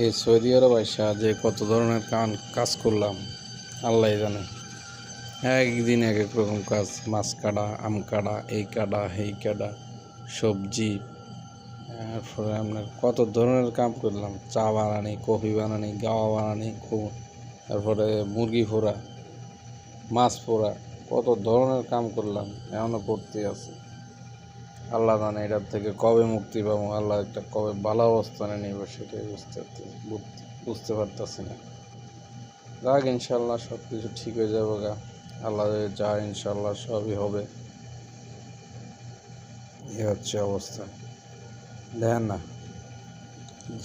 এই সৌদি আরব আইসা যে কত ধরনের কান কাজ করলাম আল্লাহ জানে। একদিন এক এক রকম কাজ, মাছ কাটা, আম কাটা, এই কাটা এই কাটা, সবজি। তারপরে আপনার কত ধরনের কাম করলাম, চা বানানি, কফি বানানি, গাওয়া বানানি তারপরে মুরগি ফোড়া, মাছ পোড়া কত ধরনের কাম করলাম এখনও করতে আছে। আল্লাহ জানে এটার থেকে কবে মুক্তি পাবো, আল্লাহ একটা কবে ভালো অবস্থানে নিব সেটাই বুঝতে- বুঝতে পারতেছি না। যাক ইনশাল্লাহ সব কিছু ঠিক হয়ে যাবে গা। আল্লাহ যা ইনশাল্লাহ সবই হবে। এ হচ্ছে অবস্থা। দেখেন না,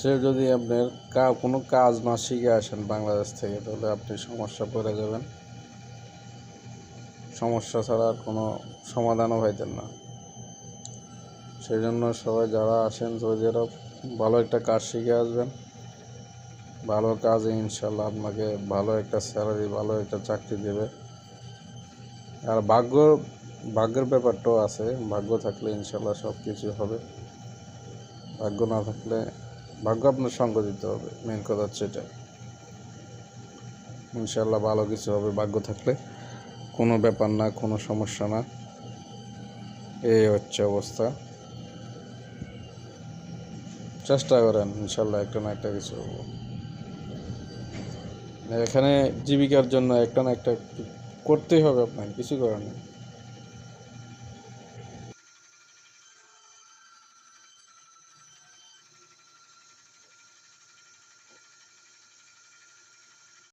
যে যদি আপনার কা, কোনো কাজ না শিখে আসেন বাংলাদেশ থেকে, তাহলে আপনি সমস্যা পড়ে যাবেন। সমস্যা ছাড়া আর কোনো সমাধানও পাইতেন না। সেই জন্য সবাই যারা আসেন সৌদি আরব ভালো একটা কাজ শিখে আসবেন, ভালো কাজে ইনশাল্লাহ আপনাকে ভালো একটা স্যালারি ভালো একটা চাকরি দেবে। আর ভাগ্য, ভাগ্যের ব্যাপারটাও আছে, ভাগ্য থাকলে ইনশাল্লাহ সব কিছু হবে। ভাগ্য না থাকলে, ভাগ্য আপনার সঙ্গ দিতে হবে মেন কথা হচ্ছে এটা। ইনশাল্লাহ ভালো কিছু হবে, ভাগ্য থাকলে কোনো ব্যাপার না, কোনো সমস্যা না। এই হচ্ছে অবস্থা। চেষ্টা করেন, ইনশাল্লাহ একটা না একটা কিছু হব। এখানে জীবিকার জন্য একটা না একটা করতেই হবে আপনার কিছু করার নেই।